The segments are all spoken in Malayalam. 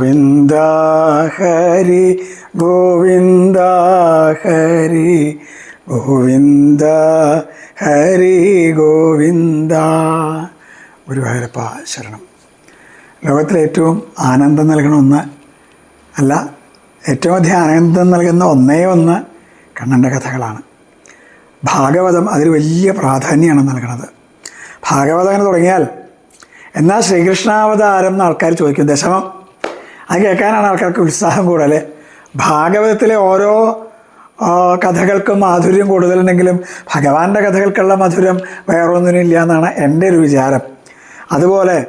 ഗോവിന്ദ ഹരി ഗോവിന്ദ ഹരി ഗോവിന്ദ ഹരി ഗോവിന്ദ. ഗുരുവായൂരപ്പ ശരണം. ലോകത്തിലെ ഏറ്റവും ആനന്ദം നൽകണ ഒന്ന് അല്ല ഏറ്റവും അധികം ആനന്ദം നൽകുന്ന ഒന്നേ ഒന്ന് കണ്ണന്റെ കഥകളാണ്. ഭാഗവതം അതിൽ വലിയ പ്രാധാന്യമാണ് നൽകുന്നത്. ഭാഗവതം അങ്ങനെ തുടങ്ങിയാൽ എന്നാൽ ശ്രീകൃഷ്ണാവതാരം എന്ന് ആൾക്കാർ ചോദിക്കും ദശമം അത് കേൾക്കാനാണ് ആൾക്കാർക്ക് ഉത്സാഹം കൂടുതൽ ഭാഗവതത്തിലെ ഓരോ കഥകൾക്കും മാധുര്യം കൂടുതലുണ്ടെങ്കിലും ഭഗവാന്റെ കഥകൾക്കുള്ള മധുരം വേറൊന്നിനില്ല എന്നാണ് എന്റെ ഒരു വിചാരം. അതുപോലെ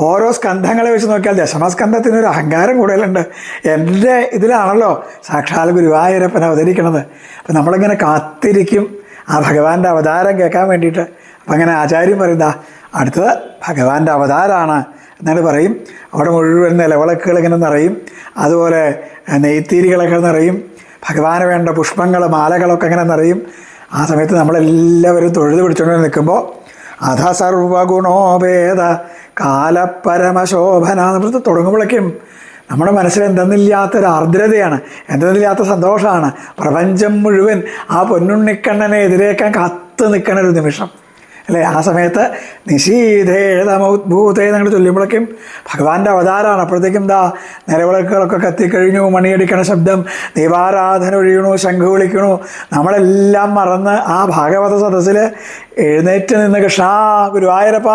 ഓരോ സ്കന്ധങ്ങളെ വെച്ച് നോക്കിയാൽ ദശമസ്കന്ധത്തിന് ഒരു അഹങ്കാരം കൂടുതലുണ്ട്. എന്റെ ഇതിലാണല്ലോ സാക്ഷാൽ ഗുരുവായൂരപ്പൻ അവതരിക്കണത്. അപ്പം നമ്മളിങ്ങനെ കാത്തിരിക്കും ആ ഭഗവാന്റെ അവതാരം കേൾക്കാൻ വേണ്ടിയിട്ട്. അപ്പം അങ്ങനെ ആചാര്യം പറയുന്ന അടുത്തത് ഭഗവാന്റെ അവതാരമാണ് എന്നാണ് പറയും. അവിടെ മുഴുവൻ നിലവിളക്കുകൾ ഇങ്ങനെ നിറയും. അതുപോലെ നെയ്ത്തീരികളൊക്കെ നിറയും. ഭഗവാന് വേണ്ട പുഷ്പങ്ങൾ മാലകളൊക്കെ ഇങ്ങനെ നിറയും. ആ സമയത്ത് നമ്മളെല്ലാവരും തൊഴുത് പിടിച്ചുകൊണ്ട് നിൽക്കുമ്പോൾ അധ സർവഗുണോപേത കാലപരമശോഭന എന്ന് തുടങ്ങുമ്പോഴേക്കും നമ്മുടെ മനസ്സിൽ എന്തെന്നില്ലാത്തൊരു ആർദ്രതയാണ് എന്തെന്നില്ലാത്ത സന്തോഷമാണ്. പ്രപഞ്ചം മുഴുവൻ ആ പൊന്നുണ്ണിക്കണ്ണനെ എതിരേക്കാൻ കത്ത് നിൽക്കണ ഒരു നിമിഷം. അല്ലേ? ആ സമയത്ത് നിശീതേതമൗദ്ഭൂതേ നിങ്ങൾ ചൊല്ലുമ്പോഴേക്കും ഭഗവാന്റെ അവതാരമാണ് അപ്പോഴത്തേക്കും എന്താ നിലവിളക്കുകളൊക്കെ കത്തിക്കഴിഞ്ഞു മണിയടിക്കണ ശബ്ദം ദീപാരാധന ഒഴിയണു ശംഖ് വിളിക്കണു. നമ്മളെല്ലാം മറന്ന് ആ ഭാഗവത സദസ്സിൽ എഴുന്നേറ്റ് നിന്ന് കൃഷ്ണാ ഗുരുവായൂരപ്പ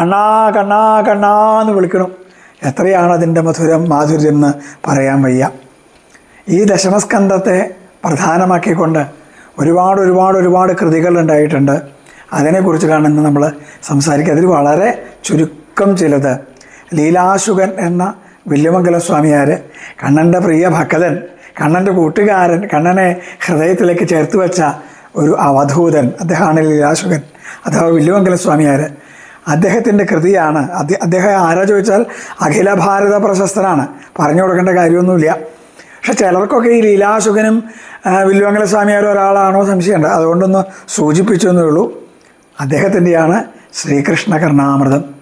കണ്ണാ കണ്ണാ കണ്ണാ എന്ന് വിളിക്കണം. എത്രയാണ് അതിന്റെ മധുരം മാധുര്യം എന്ന് പറയാൻ വയ്യ. ഈ ദശമസ്കന്ധത്തെ പ്രധാനമാക്കിക്കൊണ്ട് ഒരുപാട് ഒരുപാട് ഒരുപാട് കൃതികൾ ഉണ്ടായിട്ടുണ്ട്. അതിനെക്കുറിച്ചിട്ടാണ് ഇന്ന് നമ്മൾ സംസാരിക്കുക. അതിൽ വളരെ ചുരുക്കം ചിലത്. ലീലാശുകൻ എന്ന വില്യമംഗലം സ്വാമിയാർ കണ്ണന്റെ പ്രിയ ഭക്തൻ കണ്ണന്റെ കൂട്ടുകാരൻ കണ്ണനെ ഹൃദയത്തിലേക്ക് ചേർത്ത് വെച്ച ഒരു അവധൂതൻ അദ്ദേഹമാണ് ലീലാശുകൻ അഥവാ വില്യമംഗലം സ്വാമിയാർ അദ്ദേഹത്തിന്റെ കൃതിയാണ്. അദ്ദേ- അദ്ദേഹം ആരാ ചോദിച്ചാൽ അഖില ഭാരത പ്രശസ്തനാണ്. പറഞ്ഞു കൊടുക്കേണ്ട കാര്യമൊന്നുമില്ല. പക്ഷെ ചിലർക്കൊക്കെ ഈ ലീലാശുഖനും വില്ലുവങ്കല സ്വാമിയാരും ഒരാളാണോ സംശയമുണ്ട് അതുകൊണ്ടൊന്ന് സൂചിപ്പിച്ചെന്നേ ഉള്ളൂ. അദ്ദേഹത്തിന്റെയാണ് ശ്രീകൃഷ്ണ കർണാമൃതം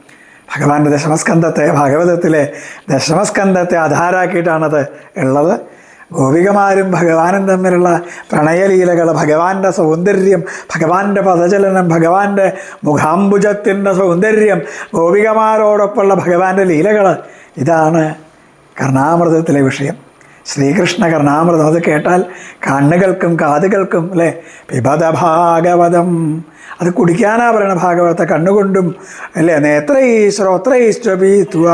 ഭഗവാന്റെ ദശമസ്കന്ധത്തെ ഭാഗവതത്തിലെ ദശമസ്കന്ധത്തെ ആധാരാക്കിയിട്ടാണത് ഉള്ളത്. ഗോപികമാരും ഭഗവാനും തമ്മിലുള്ള പ്രണയലീലകൾ ഭഗവാന്റെ സൗന്ദര്യം ഭഗവാന്റെ പദചലനം ഭഗവാന്റെ മുഖാംബുജത്തിന്റെ സൗന്ദര്യം ഗോപികമാരോടൊപ്പമുള്ള ഭഗവാന്റെ ലീലകൾ ഇതാണ് കർണാമൃതത്തിലെ വിഷയം. ശ്രീകൃഷ്ണ കർണാമൃതം അത് കേട്ടാൽ കണ്ണുകൾക്കും കാതുകൾക്കും അല്ലേ? പിബത ഭാഗവതം അത് കുടിക്കാനാ പറയണ ഭാഗവത കണ്ണുകൊണ്ടും അല്ലേ? നേത്രൈ ശ്രോത്രൈശ്വപീത്വ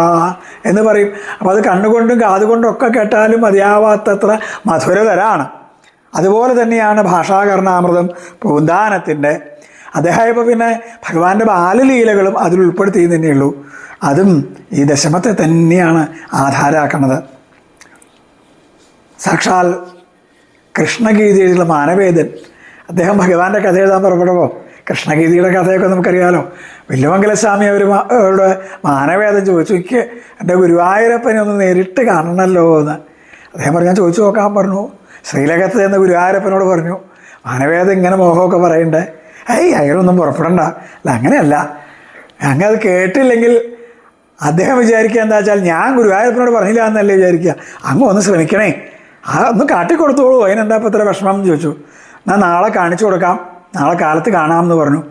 എന്ന് പറയും. അപ്പോൾ അത് കണ്ണുകൊണ്ടും കാതുകൊണ്ടും ഒക്കെ കേട്ടാലും മതിയാവാത്തത്ര മധുരതരാണ്. അതുപോലെ തന്നെയാണ് ഭാഷാകർണാമൃതം പൂന്താനത്തിന്റെ. അദ്ദേഹം ഇപ്പോൾ പിന്നെ ഭഗവാന്റെ ബാലലീലകളും അതിൽ ഉൾപ്പെടുത്തി തന്നെയുള്ളൂ അതും ഈ ദശമത്തെ തന്നെയാണ് ആധാരാക്കുന്നത് സാക്ഷാൽ കൃഷ്ണഗീതയിലുള്ള മാനവേദൻ. അദ്ദേഹം ഭഗവാന്റെ കഥ എഴുതാൻ പുറപ്പെടുമ്പോൾ കൃഷ്ണഗീതിയുടെ കഥയൊക്കെ നമുക്കറിയാലോ. വില്ലുമംഗലസ്വാമി അവർ അവരുടെ മാനവേദം ചോദിച്ചു എനിക്ക് എന്റെ ഗുരുവായൂരപ്പനെ ഒന്ന് നേരിട്ട് കാണണമല്ലോ എന്ന്. അദ്ദേഹം പറഞ്ഞു ഞാൻ ചോദിച്ചു നോക്കാൻ പറഞ്ഞു. ശ്രീലകത്ത് എന്ന ഗുരുവായൂരപ്പനോട് പറഞ്ഞു മാനവേദം ഇങ്ങനെ മോഹമൊക്കെ പറയണ്ടേ? ഏയ് അയാളൊന്നും പുറപ്പെടണ്ട. അല്ല അങ്ങനെയല്ല. അങ്ങ് അത് കേട്ടില്ലെങ്കിൽ അദ്ദേഹം വിചാരിക്കുക എന്താ വെച്ചാൽ ഞാൻ ഗുരുവായൂരപ്പനോട് പറഞ്ഞില്ല എന്നല്ലേ വിചാരിക്കുക. അങ്ങ് ഒന്ന് ശ്രമിക്കണേ. ആ ഒന്ന് കാട്ടിക്കൊടുത്തോളൂ. അതിനെന്താ ഇപ്പോൾ ഇത്ര വിഷമം എന്ന് ചോദിച്ചു. എന്നാൽ നാളെ കാണിച്ചു കൊടുക്കാം. നാളെ കാലത്ത് കാണാമെന്ന് പറഞ്ഞു.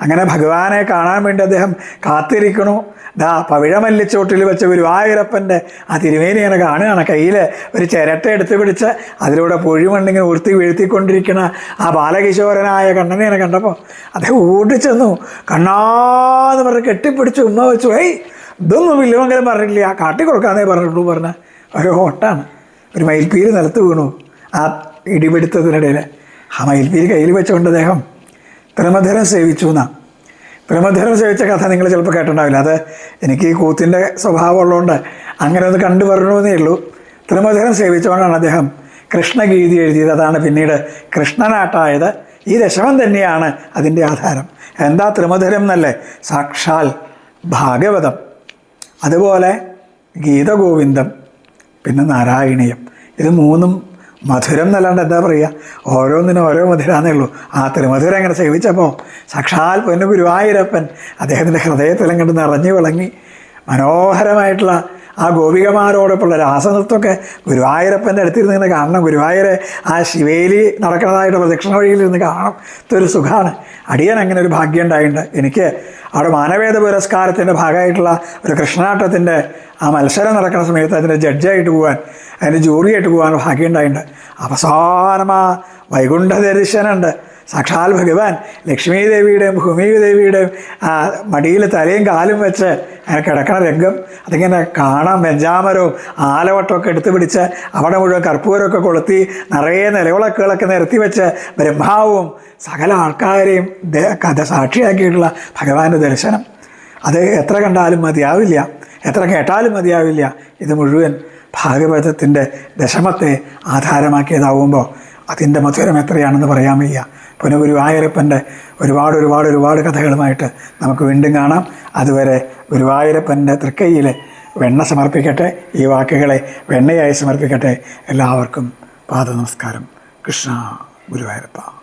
അങ്ങനെ ഭഗവാനെ കാണാൻ വേണ്ടി അദ്ദേഹം കാത്തിരിക്കണു. ദാ പവിഴമല്ലിച്ചോട്ടിൽ വെച്ച ഗുരുവായൂരപ്പന്റെ ആ തിരുമേനി ഇങ്ങനെ കാണുകയാണ്. കയ്യിൽ ഒരു ചിരട്ട എടുത്ത് പിടിച്ച് അതിലൂടെ പൊഴിമണ്ണിങ്ങനെ ഉരുത്തി വീഴ്ത്തിക്കൊണ്ടിരിക്കുന്ന ആ ബാലകിശോരനായ കണ്ണനെ ഇങ്ങനെ കണ്ടപ്പോൾ അദ്ദേഹം ഓടിച്ചെന്നു കണ്ണാന്ന് പറഞ്ഞ് കെട്ടിപ്പിടിച്ച് ഉമ്മ വെച്ചു. ഏയ് ഇതൊന്നും വില്ലുമംഗലം പറഞ്ഞിട്ടില്ല. കാട്ടിക്കൊടുക്കാന്നേ പറഞ്ഞിട്ടുള്ളൂ പറഞ്ഞ ഒരു ഓട്ടാണ്. ഒരു മയിൽപ്പീര് നിലത്ത് വീണു. ആ ഇടിപിടുത്തത്തിനിടയിൽ ആ മയിൽപ്പീര് കയ്യിൽ വെച്ചുകൊണ്ട് അദ്ദേഹം ബ്രഹ്മധരം സേവിച്ചു എന്നാ. ബ്രഹ്മധരം സേവിച്ച കഥ നിങ്ങൾ ചിലപ്പോൾ കേട്ടിട്ടുണ്ടാവില്ല. അത് എനിക്ക് ഈ കൂത്തിന്റെ സ്വഭാവം ഉള്ളതുകൊണ്ട് അങ്ങനെ ഒന്ന് കണ്ടു പറഞ്ഞേ ഉള്ളൂ. ത്രിമധരം സേവിച്ചുകൊണ്ടാണ് അദ്ദേഹം കൃഷ്ണഗീതി എഴുതിയത്. അതാണ് പിന്നീട് കൃഷ്ണനാട്ടായത്. ഈ ദശമം തന്നെയാണ് അതിന്റെ ആധാരം. എന്താ ത്രിമധുരം എന്നല്ലേ? സാക്ഷാൽ ഭാഗവതം. അതുപോലെ ഗീതഗോവിന്ദം. പിന്നെ നാരായണീയം. ഇത് മൂന്നും മധുരം എന്നല്ലാണ്ട് എന്താ പറയുക ഓരോന്നിനും ഓരോ മധുരാന്നേ ഉള്ളൂ. ആ തിരുമധുരം അങ്ങനെ സേവിച്ചപ്പോൾ സാക്ഷാൽ പൊന്നു ഗുരുവായൂരപ്പൻ അദ്ദേഹത്തിന്റെ ഹൃദയത്തിലും കണ്ട് നിറഞ്ഞു വിളങ്ങി. മനോഹരമായിട്ടുള്ള ആ ഗോപികമാരോടൊപ്പമുള്ള രാസനൃത്തമൊക്കെ ഗുരുവായൂരപ്പന്റെ അടുത്തിരുന്ന് കാണണം. ഗുരുവായൂരെ ആ ശിവേലി നടക്കുന്നതായിട്ട് പ്രദക്ഷിണ വഴിയിലിരുന്ന് കാണണം. ഇതൊരു സുഖമാണ്. അടിയൻ അങ്ങനെ ഒരു ഭാഗ്യം ഉണ്ടായിട്ടുണ്ട്. എനിക്ക് അവിടെ മാനവേദ പുരസ്കാരത്തിന്റെ ഭാഗമായിട്ടുള്ള ഒരു കൃഷ്ണാട്ടത്തിന്റെ ആ മത്സരം നടക്കുന്ന സമയത്ത് അതിന്റെ ജഡ്ജായിട്ട് പോകാൻ അതിന്റെ ജൂറിയായിട്ട് പോകാൻ ഭാഗ്യം ഉണ്ടായിട്ടുണ്ട്. അവസാനമാ വൈകുണ്ഠ ദർശനമുണ്ട് സാക്ഷാൽ ഭഗവാൻ ലക്ഷ്മി ദേവിയുടെയും ഭൂമി ദേവിയുടെയും ആ മടിയിൽ തലയും കാലും വെച്ച് അങ്ങനെ കിടക്കണ രംഗം അതിങ്ങനെ കാണാം വെഞ്ചാമരവും ആലവട്ടമൊക്കെ എടുത്തു പിടിച്ച് അവിടെ മുഴുവൻ കർപ്പൂരമൊക്കെ കൊളുത്തി നിറയെ നിലവിളക്കുകളൊക്കെ നിരത്തി വെച്ച് ബ്രഹ്മാവും സകല ആൾക്കാരെയും കഥ സാക്ഷിയാക്കിയിട്ടുള്ള ഭഗവാന്റെ ദർശനം. അത് എത്ര കണ്ടാലും മതിയാവില്ല എത്ര കേട്ടാലും മതിയാവില്ല. ഇത് മുഴുവൻ ഭാഗവതത്തിന്റെ ദശമത്തെ ആധാരമാക്കിയതാവുമ്പോൾ അതിന്റെ മധുരം എത്രയാണെന്ന് പറയാൻ വയ്യ. പുനഗുരുവായൂരപ്പന്റെ ഒരുപാട് ഒരുപാട് ഒരുപാട് കഥകളുമായിട്ട് നമുക്ക് വീണ്ടും കാണാം. അതുവരെ ഗുരുവായൂരപ്പന്റെ തൃക്കൈയിൽ വെണ്ണ സമർപ്പിക്കട്ടെ. ഈ വാക്കുകളെ വെണ്ണയായി സമർപ്പിക്കട്ടെ. എല്ലാവർക്കും പാദ നമസ്കാരം കൃഷ്ണ ഗുരുവായൂരപ്പ.